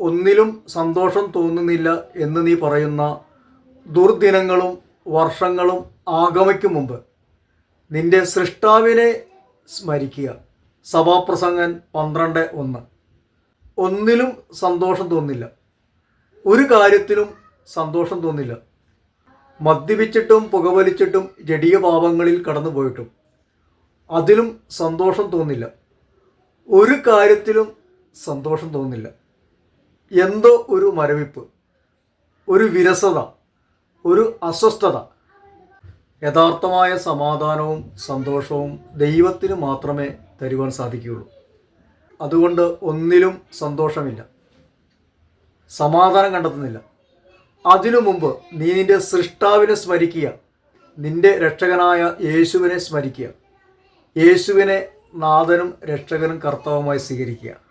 ഒന്നിലും സന്തോഷം തോന്നുന്നില്ല എന്ന് നീ പറയുന്ന ദുർദിനങ്ങളും വർഷങ്ങളും ആഗമയ്ക്കും മുമ്പ് നിന്റെ സൃഷ്ടാവിനെ സ്മരിക്കുക. സഭാപ്രസംഗൻ പന്ത്രണ്ട് ഒന്ന്. ഒന്നിലും സന്തോഷം തോന്നില്ല. ഒരു കാര്യത്തിലും സന്തോഷം തോന്നില്ല. മദ്യപിച്ചിട്ടും പുകവലിച്ചിട്ടും ജടിയ പാപങ്ങളിൽ കടന്നുപോയിട്ടും അതിലും സന്തോഷം തോന്നില്ല. ഒരു കാര്യത്തിലും സന്തോഷം തോന്നില്ല. എന്തോ ഒരു മരവിപ്പ് ഒരു വിരസത ഒരു അസ്വസ്ഥത യഥാർത്ഥമായ സമാധാനവും സന്തോഷവും ദൈവത്തിന് മാത്രമേ തരുവാൻ സാധിക്കുകയുള്ളൂ. അതുകൊണ്ട് ഒന്നിലും സന്തോഷമില്ല. സമാധാനം കണ്ടെത്തുന്നില്ല. അതിനു മുമ്പ് നീ നിന്റെ സൃഷ്ടാവിനെ സ്മരിക്കുക. നിന്റെ രക്ഷകനായ യേശുവിനെ സ്മരിക്കുക. യേശുവിനെ നാഥനും രക്ഷകനും കർത്താവുമായി സ്വീകരിക്കുക.